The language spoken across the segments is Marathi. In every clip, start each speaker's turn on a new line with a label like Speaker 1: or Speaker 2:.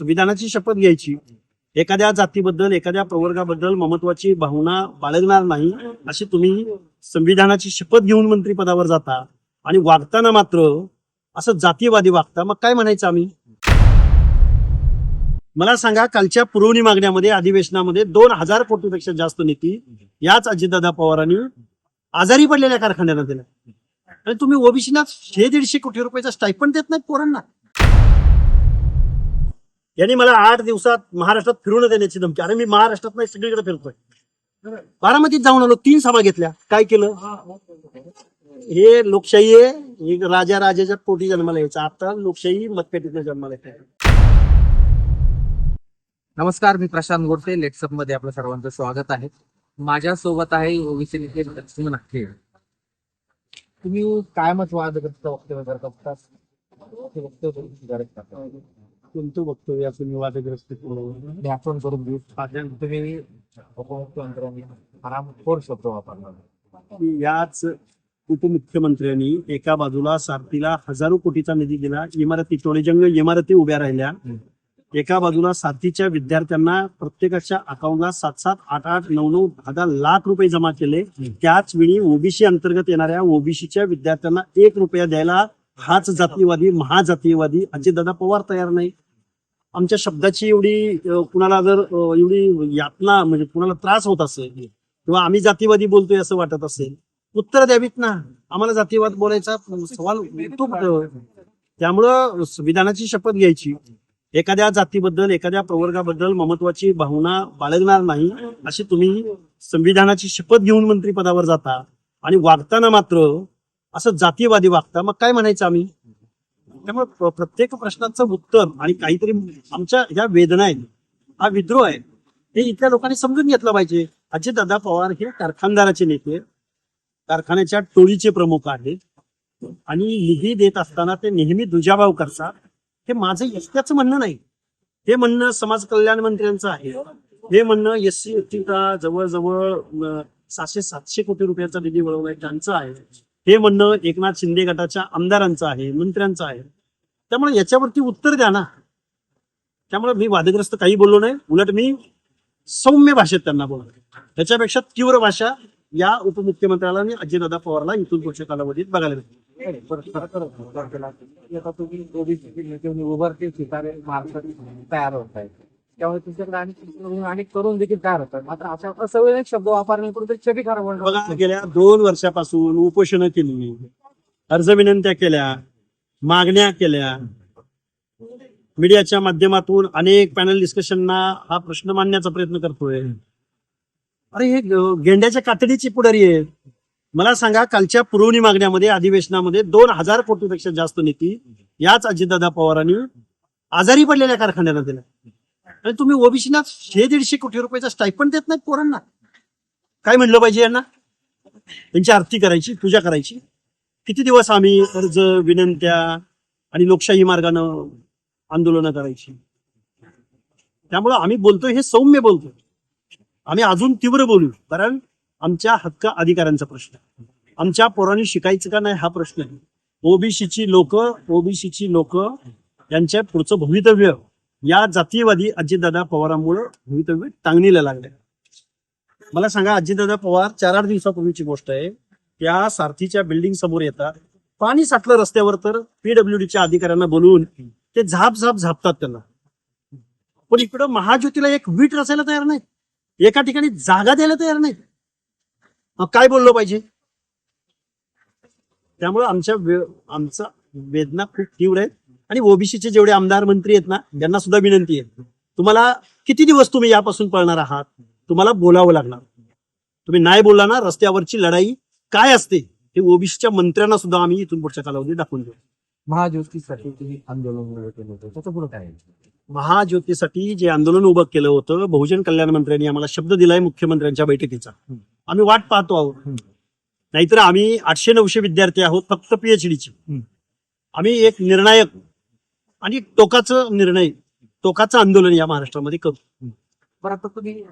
Speaker 1: संविधानाची शपथ घ्यायची. एखाद्या जातीबद्दल एखाद्या प्रवर्गाबद्दल ममत्वाची भावना बाळगणार नाही अशी तुम्ही संविधानाची शपथ घेऊन मंत्रीपदावर जाता. आणि वागताना मात्र असं जातीयवादी वागता. मग काय म्हणायचं आम्ही? मला सांगा कालच्या पुरवणी मागण्यामध्ये अधिवेशनामध्ये दोन हजार कोटीपेक्षा जास्त निधी याच अजितदादा पवारांनी आजारी पडलेल्या कारखान्याला दिला. आणि तुम्ही ओबीसीना शे दीडशे कोटी रुपयाचा स्टायपण देत नाहीत पोरांना. यांनी मला आठ दिवसात महाराष्ट्रात फिरून देण्याची धमकी. अरे मी महाराष्ट्रात नाही सगळीकडे फिरतोय. बारामतीत जाऊन आलो तीन सभा घेतल्या. काय केलं? हे लोकशाही आहे राजा राजाच्या पोटी जन्माला यायचं. आता लोकशाही मतपेटीने जन्माला येते.
Speaker 2: नमस्कार मी प्रशांत गोडसे. लेट्सअपमध्ये आपलं सर्वांचं स्वागत आहे. माझ्या सोबत आहे ओबीसी नेते लक्ष्मण अखेर तुम्ही कायमच मत वक्तव्य करत? वक्तव्य
Speaker 1: कोणतं वक्तव्य असं मी वादग्रस्त केलं?
Speaker 2: मी आठवण करून देऊ. तुम्ही हरामखोर शब्द वापरला
Speaker 1: याच उपमुख्यमंत्र्यांनी एका बाजूला सारथीला हजारो कोटीचा निधी दिला इमारती टोळेजंग इमारती उभ्या राहिल्या. एका बाजूला साथीच्या विद्यार्थ्यांना प्रत्येकाच्या अकाउंटला सात सात आठ आठ नऊ नऊ दहा लाख रुपये जमा केले. त्याच वेळी ओबीसी अंतर्गत येणाऱ्या ओबीसीच्या विद्यार्थ्यांना एक रुपया द्यायला हाच जातीवादी महाजातीयवादी अजितदादा पवार तयार नाही. आमच्या शब्दाची एवढी कुणाला जर एवढी यातना म्हणजे कुणाला त्रास होत असेल किंवा आम्ही जातीवादी बोलतोय असं वाटत असेल उत्तर द्यावीत ना. आम्हाला जातीवाद बोलायचा सवाल येतो त्यामुळं संविधानाची शपथ घ्यायची. एखाद्या जातीबद्दल एखाद्या प्रवर्गाबद्दल ममत्वाची भावना बाळगणार नाही अशी तुम्ही संविधानाची शपथ घेऊन मंत्रीपदावर जाता आणि वागताना मात्र असं जातीयवादी वागता मग काय म्हणायचं आम्ही? त्यामुळे प्रत्येक प्रश्नाचं उत्तर आणि काहीतरी आमच्या ज्या वेदना आहेत हा विद्रोह आहे हे इथल्या लोकांनी समजून घेतलं पाहिजे. अजितदादा पवार हे कारखानदाराचे नेते कारखान्याच्या टोळीचे प्रमुख आहेत. आणि निधी देत असताना ते नेहमी दुजाभाव करतात. हे माझं एकट्याचं म्हणणं नाही. हे म्हणणं समाज कल्याण मंत्र्यांचं आहे. हे म्हणणं एस सी टीचा जवळजवळ सातशे सातशे कोटी रुपयाचा निधी वळवलाय त्यांचं आहे. हे म्हणणं एकनाथ शिंदे गटाच्या आमदारांचं आहे मंत्र्यांचं आहे. त्यामुळे याच्यावरती उत्तर द्या ना. त्यामुळे मी वादग्रस्त काही बोललो नाही. उलट मी सौम्य भाषेत त्यांना बोलतो. त्याच्यापेक्षा तीव्र भाषा या उपमुख्यमंत्र्याला आणि अजितदादा पवारला इथून पुढच्या कालावधीत बघायला मिळते
Speaker 2: तुम्ही उभारते सितारे महाराष्ट्रात तयार होत आहेत. त्यामुळे तुमच्याकडे अनेक अनेक तरुण देखील तयार होतात. मात्र अशा असंवैधानिक शब्द वापरण्याकडून तरी छबी खराब होणार.
Speaker 1: बघा गेल्या दोन वर्षापासून उपोषणं केली अर्ज विनंत्या केल्या मागण्या केल्या. मीडियाच्या माध्यमातून अनेक पॅनल डिस्कशनना हा प्रश्न मांडण्याचा प्रयत्न करतोय. अरे हे ग- गेंड्याच्या कातडीची पुढारी आहे. मला सांगा कालच्या पुरवणी मागण्यामध्ये अधिवेशनामध्ये दोन हजार कोटीपेक्षा जास्त निधी याच अजितदादा पवारांनी आजारी पडलेल्या कारखान्याला दिला आणि तुम्ही ओबीसीना शे दीडशे कोटी रुपयाचा स्टायपण देत नाहीत पोरांना. काय म्हणलं पाहिजे यांना? त्यांची आरती करायची पूजा करायची. किती दिवस आम्ही अर्ज विनंत्या आणि लोकशाही मार्गानं आंदोलनं करायची? त्यामुळं आम्ही बोलतोय हे सौम्य बोलतोय. आम्ही अजून तीव्र बोलू कारण आमच्या हक्क अधिकारांचा प्रश्न आमच्या पोरांनी शिकायचं का नाही हा प्रश्न आहे. ओबीसीची लोक ओबीसीची लोक यांच्या पुढचं भवितव्य या जातीयवादी अजितदादा पवारांमुळे भवितव्य टांगणीला लागले. मला सांगा अजितदादा पवार चार आठ दिवसापूर्वीची गोष्ट आहे. त्या सारथीच्या बिल्डिंग समोर येतात. पाणी साठलं रस्त्यावर तर पीडब्ल्यूडीच्या अधिकाऱ्यांना बोलवून ते झाप झाप झापतात त्यांना. पण इकडं महाज्योतीला एक वीट रचायला तयार नाही एका ठिकाणी जागा द्यायला तयार नाही काय बोललो पाहिजे? त्यामुळे आमच्या आमचा वेदना खूप तीव्र आहेत आणि ओबीसीचे जेवढे आमदार मंत्री आहेत ना त्यांना सुद्धा विनंती आहे. तुम्हाला किती दिवस तुम्ही यापासून पळणार आहात? तुम्हाला बोलावं लागणार. तुम्ही नाही बोलला ना रस्त्यावरची लढाई काय असते? हे ओबीसीच्या मंत्र्यांना सुद्धा आम्ही इथून पुढच्या कालावधीत दाखवून देऊ.
Speaker 2: महाज्योतीसाठी तुम्ही आंदोलन वगैरे केलं होतं. त्याचं पुढे काय?
Speaker 1: महाज्योतीसाठी जे आंदोलन उभं केलं होतं बहुजन कल्याण मंत्र्यांनी आम्हाला शब्द दिलाय मुख्यमंत्र्यांच्या बैठकीचा. आम्ही वाट पाहतो आहोत. नाहीतर आम्ही आठशे नऊशे विद्यार्थी आहोत फक्त पीएचडीचे. आम्ही एक निर्णायक आणि टोकाचं निर्णय टोकाचं आंदोलन या महाराष्ट्रामध्ये करू.
Speaker 2: बरं आता तुम्ही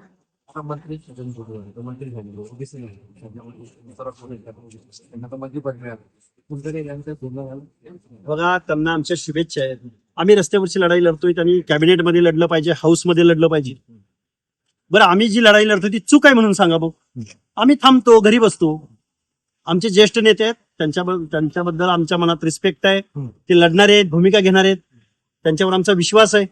Speaker 2: आता मंत्री सज्जन जोडले होते, तर मंत्री झालेले ओबीसी त्यांना तर मंत्री पद मिळालं तुमचं काही त्यांचं बोलणं झालं?
Speaker 1: बघा त्यांना आमच्या शुभेच्छा आहेत. आम्ही रस्त्यावरची लढाई लढतोय त्यांनी कॅबिनेटमध्ये लढलं पाहिजे हाऊसमध्ये लढलं पाहिजे. बरं आम्ही जी लढाई लढतो ती चूक आहे म्हणून सांगा भाऊ. आम्ही थांबतो घरी बसतो. आमचे ज्येष्ठ नेते आहेत त्यांच्या त्यांच्याबद्दल आमच्या मनात रिस्पेक्ट आहे. ते लढणारे आहेत भूमिका घेणारे आहेत. त्यांच्यावर आमचा विश्वास आहे.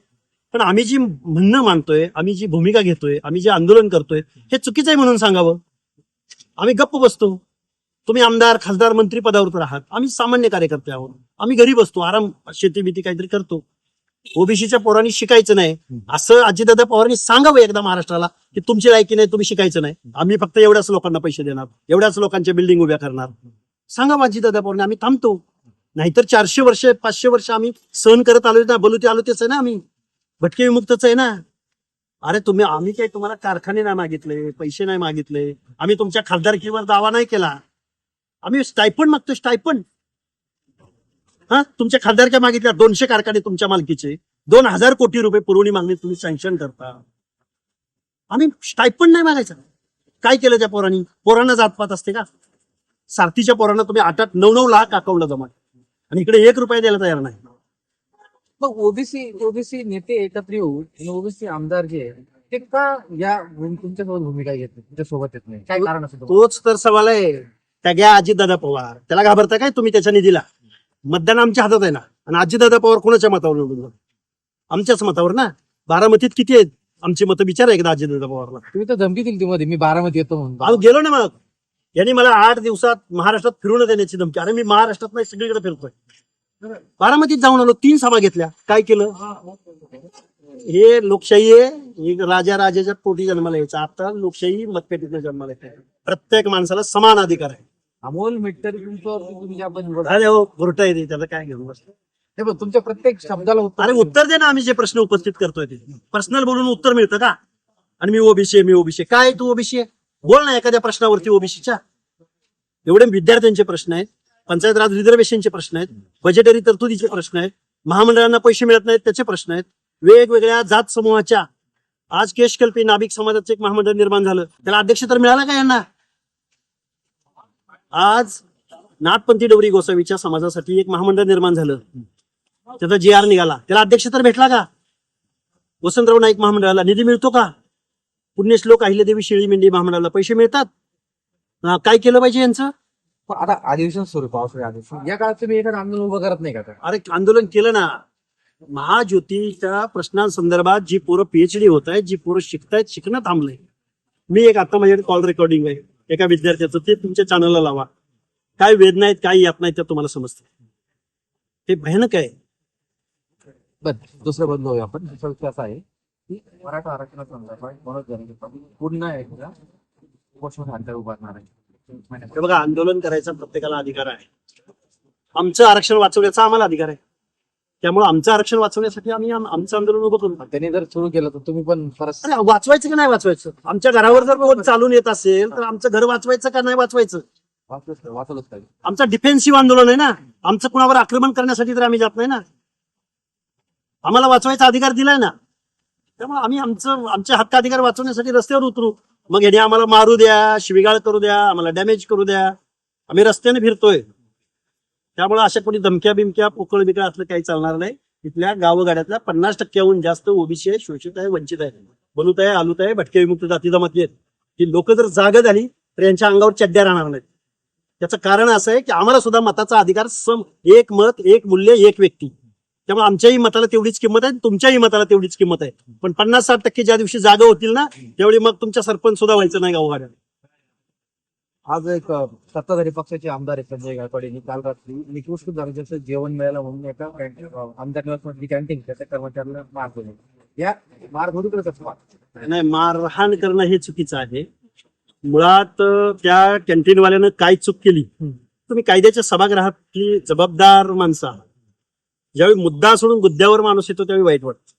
Speaker 1: पण आम्ही जी म्हणणं मानतोय आम्ही जी भूमिका घेतोय आम्ही जे आंदोलन करतोय हे चुकीचं आहे म्हणून सांगावं. आम्ही गप्प बसतो. तुम्ही आमदार खासदार मंत्री पदावर तर आहात आम्ही सामान्य कार्यकर्ते आहोत. आम्ही घरी बसतो आराम शेती बिती काहीतरी करतो. ओबीसीच्या पोरांनी शिकायचं नाही. असं अजितदादा पवारांनी सांगावं एकदा महाराष्ट्राला की तुमची लायकी नाही तुम्ही शिकायचं नाही. आम्ही फक्त एवढ्याच लोकांना पैसे देणार. एवढ्याच लोकांच्या बिल्डिंग उभ्या करणार. सांगा अजितदादा पवारांनी. आम्ही थांबतो. नाहीतर चारशे वर्ष पाचशे वर्ष आम्ही सहन करत आलो ना बोलू आलो तेच आहे ना आम्ही. भटके विमुक्तच आहे ना. अरे तुम्ही आम्ही काही तुम्हाला कारखाने नाही मागितले पैसे नाही मागितले. आम्ही तुमच्या खासदारकीवर दावा नाही केला. आम्ही स्टायपंड मागतो स्टायपंड हा? तुमच्या खासदारक्या मागितल्या? दोनशे कारखाने तुमच्या मालकीचे. दोन हजार कोटी रुपये पुरवणी मागणी तुम्ही सँक्शन करता. आम्ही स्टायपंड नाही मागायचं. काय केलं त्या पोरांनी? पोरांना जातपात असते का? सारथीच्या पोरांना तुम्ही आठ आठ नऊ नऊ लाख अकाउंटला जमा आणि इकडे एक रुपया द्यायला तयार नाही.
Speaker 2: मग ओबीसी ओबीसी नेते एकत्र येऊन आणि ओबीसी आमदार जे आहे, ते का या तुमच्यासोबत भूमिका घेत नाही तुमच्यासोबत येत नाही. काय कारण असं
Speaker 1: तोच तर सवाल आहे. त्या घ्या अजितदादा पवार. त्याला घाबरता काय? तुम्ही त्याच्या निधीला. मतदान आमच्या हातात आहे ना. आणि अजितदादा पवार कोणाच्या मतावर निवडून? आमच्याच मतावर ना. बारामतीत किती आहेत? आमची मतं विचारा एकदा अजितदादा पवारला.
Speaker 2: तुम्ही तर धमकी दिली ती मध्ये. मी बारामती येतो म्हणून.
Speaker 1: अहो गेलो ना मग. यांनी मला आठ दिवसात महाराष्ट्रात फिरून देण्याची धमकी. अरे मी महाराष्ट्रात नाही सगळीकडे फिरतोय. बारामतीत जाऊन आलो तीन सभा घेतल्या. काय केलं? हे लोकशाही आहे ही राजा राजाच्या पोटी जन्माला यायचं. आता लोकशाही मतपेटीतनं जन्माला येते. प्रत्येक माणसाला समान अधिकार आहे.
Speaker 2: अमोल
Speaker 1: हो घोरटा आहे ते, त्याचं काय घेऊन बसलं?
Speaker 2: हे बघ, तुमच्या प्रत्येक शब्दाला उत्तर
Speaker 1: अरे उत्तर दे ना आम्ही जे प्रश्न उपस्थित करतोय ते. पर्सनल बोलून उत्तर मिळतं का? आणि मी ओबीसी मी ओबीसी काय तू ओबीसी आहे? बोल ना एखाद्या प्रश्नावरती ओबीसीच्या. एवढे विद्यार्थ्यांचे प्रश्न आहेत पंचायत राज रिझर्वेशनचे प्रश्न आहेत बजेटरी तरतुदीचे प्रश्न आहेत महामंडळांना पैसे मिळत नाहीत त्याचे प्रश्न आहेत. वेगवेगळ्या जात समूहाच्या आज केशकल्पी नाभिक समाजाचं एक महामंडळ निर्माण झालं. त्याला अध्यक्ष तर मिळाला का यांना? आज नाथपंथी डवरी गोसावीच्या समाजासाठी एक महामंडळ निर्माण झालं. त्याचा जी आर निघाला. त्याला अध्यक्ष तर भेटला का? वसंतराव नाईक महामंडळाला निधी मिळतो का? पुण्यश्लोक अहिल्यादेवी शेळी मेंढी महामंडळाला पैसे मिळतात. काय केलं पाहिजे यांचं?
Speaker 2: पण आता अधिवेशन सुरू पावसाळी अधिवेशन या काळात तुम्ही एखादं आंदोलन उभं करत नाही का?
Speaker 1: अरे आंदोलन केलं ना. महाज्योतीच्या प्रश्नांसंदर्भात जी पोरं पीएचडी होत आहेत जी पोरं शिकतायत शिकणं थांबलंय. मी एक आता माझ्याकडे कॉल रेकॉर्डिंग आहे. एका विद्यार्थ्याचं ते तुमच्या चॅनलला लावा. काय वेदना आहेत काय यात नाही त्या तुम्हाला समजते ते भयानक आहे.
Speaker 2: बर दुसरं बदल होऊया आपण. दुसरा विषय असा आहे. मराठा आरक्षणासंदर्भात मनोज जरांगे पुन्हा एकदा उपोषण हत्या उभारणार आहे.
Speaker 1: बघा आंदोलन करायचा प्रत्येकाला अधिकार आहे. आमचं आरक्षण वाचवण्याचा आम्हाला अधिकार आहे. त्यामुळे आमचं आरक्षण वाचवण्यासाठी आम्ही आम- आमचं आंदोलन उभं करू.
Speaker 2: त्यांनी जर सुरू केलं तर तुम्ही पण
Speaker 1: वाचवायचं की नाही वाचवायचं? आमच्या घरावर जर चालून येत असेल तर आमचं घर वाचवायचं का नाही वाचवायचं? आमचा डिफेन्सिव्ह आंदोलन आहे ना? आमचं कुणावर आक्रमण करण्यासाठी तर आम्ही जात नाही ना? आम्हाला वाचवायचा अधिकार दिलाय ना? त्यामुळे आम्ही आमचं आमचे हक्क अधिकार वाचवण्यासाठी रस्त्यावर उतरू. मग याने आम्हाला मारू द्या शिविगाळ करू द्या आम्हाला डॅमेज करू द्या. आम्ही रस्त्याने फिरतोय. त्यामुळे अशा कोणी धमक्या बिमक्या पोकळ बिकळ असलं काही चालणार नाही. इथल्या गावगाड्यातल्या पन्नास टक्क्याहून जास्त ओबीसी आहे शोषित आहे वंचित आहे. बलूत आहे आलूत आहे भटके विमुक्त जाती जमाती आहेत ही लोक जर जाग झाली तर यांच्या अंगावर चड्ड्या राहणार नाहीत. त्याचं कारण असं आहे की आम्हाला सुद्धा मताचा अधिकार सम एक मत एक मूल्य एक व्यक्ती. त्यामुळे आमच्याही मताला तेवढीच किंमत आहे तुमच्याही मताला तेवढीच किंमत आहे. पण पन्नास साठ टक्के ज्या दिवशी जागा होतील ना त्यावेळी मग तुमच्या सरपंच सुद्धा व्हायचं नाही गावगाड्यात
Speaker 2: आज एक सत्ताधारी पक्षाचे आमदार आहेत संजय गायकवाड यांनी काल रात्री निकृष्ट दर्जाचं जेवण मिळालं म्हणून एका आमदार निवास मधली कॅन्टीन त्याच्या कर्मचाऱ्याला मार दिली. या मार थोडीकडे कसं मार
Speaker 1: नाही मारहाण करणं हे चुकीचं आहे. मुळात त्या कॅन्टीनवाल्यानं काय चूक केली? तुम्ही कायद्याच्या सभागृहातली जबाबदार माणसं आहात. ज्यावेळी मुद्दा सोडून गुद्द्यावर माणूस येतो त्यावेळी वाईट वाटतं.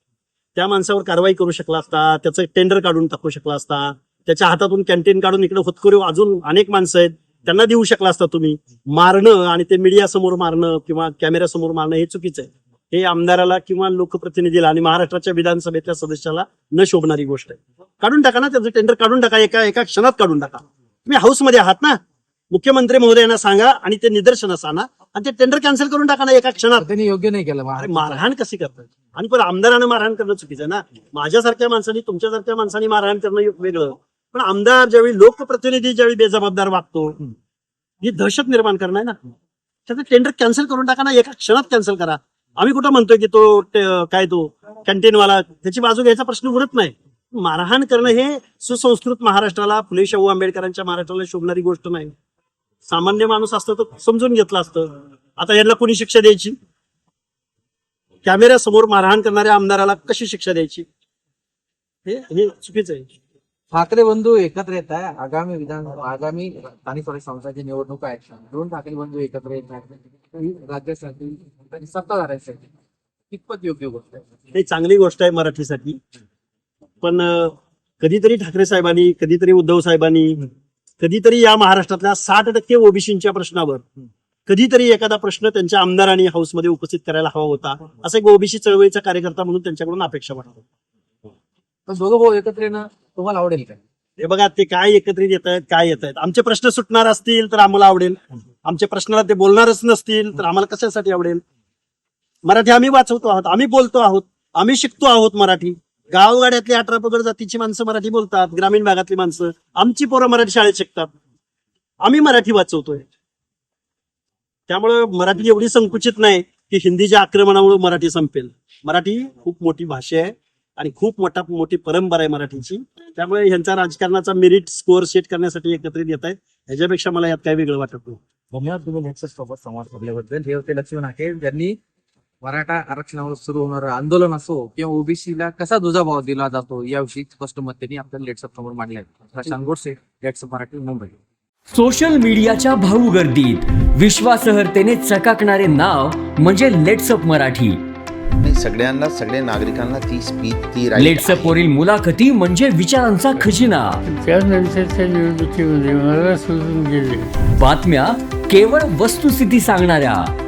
Speaker 1: त्या माणसावर कारवाई करू शकला असता त्याचं टेंडर काढून टाकू शकला असता त्याच्या हातातून कॅन्टीन काढून इकडे होतकरू अजून अनेक माणसं आहेत त्यांना देऊ शकला असता तुम्ही. मारणं आणि ते मीडिया समोर मारणं किंवा कॅमेऱ्या समोर मारणं हे चुकीचं आहे. हे आमदाराला किंवा लोकप्रतिनिधीला आणि महाराष्ट्राच्या विधानसभेतल्या सदस्याला न शोभणारी गोष्ट आहे. काढून टाका ना त्याचं टेंडर काढून टाका एका एका क्षणात काढून टाका. तुम्ही हाऊसमध्ये आहात ना मुख्यमंत्री महोदयांना सांगा आणि ते निदर्शनास आणा आणि ते टेंडर कॅन्सल करून टाका ना एका क्षणात.
Speaker 2: त्यांनी योग्य नाही केलं
Speaker 1: अरे मारहाण कशी करतात? आणि पण आमदारानं मारहाण करणं चुकीचं आहे ना. माझ्यासारख्या माणसांनी तुमच्यासारख्या माणसांनी मारहाण करणं वेगळं. पण आमदार ज्यावेळी लोकप्रतिनिधी ज्यावेळी बेजबाबदार वागतो ही दहशत निर्माण करणं आहे ना. त्याचं टेंडर कॅन्सल करून टाका ना एका क्षणात कॅन्सल करा. आम्ही कुठं म्हणतोय की तो ते- काय तो कॅन्टीनवाला त्याची बाजू घ्यायचा प्रश्न उरत नाही. मारहाण करणं हे सुसंस्कृत महाराष्ट्राला फुले शाहू आंबेडकरांच्या महाराष्ट्राला शोभणारी गोष्ट नाही. सामान्य माणूस असतं तर समजून घेतलं असतं. आता यांना कोणी शिक्षा द्यायची? कॅमेऱ्यासमोर मारहाण करणाऱ्या आमदाराला कशी शिक्षा द्यायची? हे हे चुकीचं आहे.
Speaker 2: ठाकरे बंधू एकत्र येत आहे. आगामी विधान आगामी स्थानिक स्वराज्य संस्थांची निवडणूक आहे. दोन ठाकरे बंधू एकत्र येत आहेत. राज्यासाठी सत्ताधाऱ्यांसाठी कितपत योग्य गोष्ट आहे?
Speaker 1: हे चांगली गोष्ट आहे मराठीसाठी. पण कधीतरी ठाकरे साहेबांनी कधीतरी उद्धव साहेबांनी कधीतरी या महाराष्ट्रातल्या साठ टक्के ओबीसीच्या प्रश्नावर कधीतरी एखादा प्रश्न त्यांच्या आमदारांनी हाऊसमध्ये उपस्थित करायला हवा होता असं एक ओबीसी चळवळीचा कार्यकर्ता म्हणून त्यांच्याकडून अपेक्षा वाटतो
Speaker 2: पण दोघं भाऊ एकत्र येणं तुम्हाला आवडेल काय
Speaker 1: हे बघा ते काय एकत्रित येत आहेत काय येत आहेत. आमचे प्रश्न सुटणार असतील तर आम्हाला आवडेल. आमच्या प्रश्नाला ते बोलणारच नसतील तर आम्हाला कशासाठी आवडेल? मराठी आम्ही वाचवतो आहोत आम्ही बोलतो आहोत आम्ही शिकतो आहोत मराठी. गावगाड्यातली अठरा पगड जातीची माणसं मराठी बोलतात ग्रामीण भागातली माणसं. आमची पोरं मराठी शाळेत शिकतात. आम्ही मराठी वाचवतोय. त्यामुळं मराठी एवढी संकुचित नाही की हिंदीच्या आक्रमणामुळे मराठी संपेल. मराठी खूप मोठी भाषा आहे आणि खूप मोठा मोठी परंपरा आहे मराठीची. त्यामुळे ह्यांचा राजकारणाचा मेरिट स्कोअर सेट करण्यासाठी एकत्रित येत आहेत. ह्याच्यापेक्षा मला यात काही वेगळं वाटत नाही.
Speaker 2: धन्यवाद तुम्ही नेक्स्ट सोबत संवाद साधल्याबद्दल. हे होते लक्ष्मण हाके ज्यांनी मराठा आरक्षणावर सुरू होणारं आंदोलन असो किंवा ओबीसीला कसा दुजाभाव दिला जातो याविषयी स्पष्ट मत त्यांनी आपल्या लेट्सअप समोर मांडले आहेत प्रशांत गोडसे लेट्सअप मराठी मुंबई.
Speaker 3: सोशल मीडियाच्या भाऊ गर्दीत विश्वासार्हतेने चकाकणारे नाव म्हणजे लेट्सअप मराठी.
Speaker 4: सगळ्यांना सगळ्या नागरिकांना ती स्पीच ती
Speaker 3: लेट्सअप. वरील मुलाखती म्हणजे विचारांचा खजिना.
Speaker 5: त्यानंतरच्या निवडणुकीमध्ये मला सोडून गेले.
Speaker 3: बातम्या केवळ वस्तुस्थिती सांगणाऱ्या.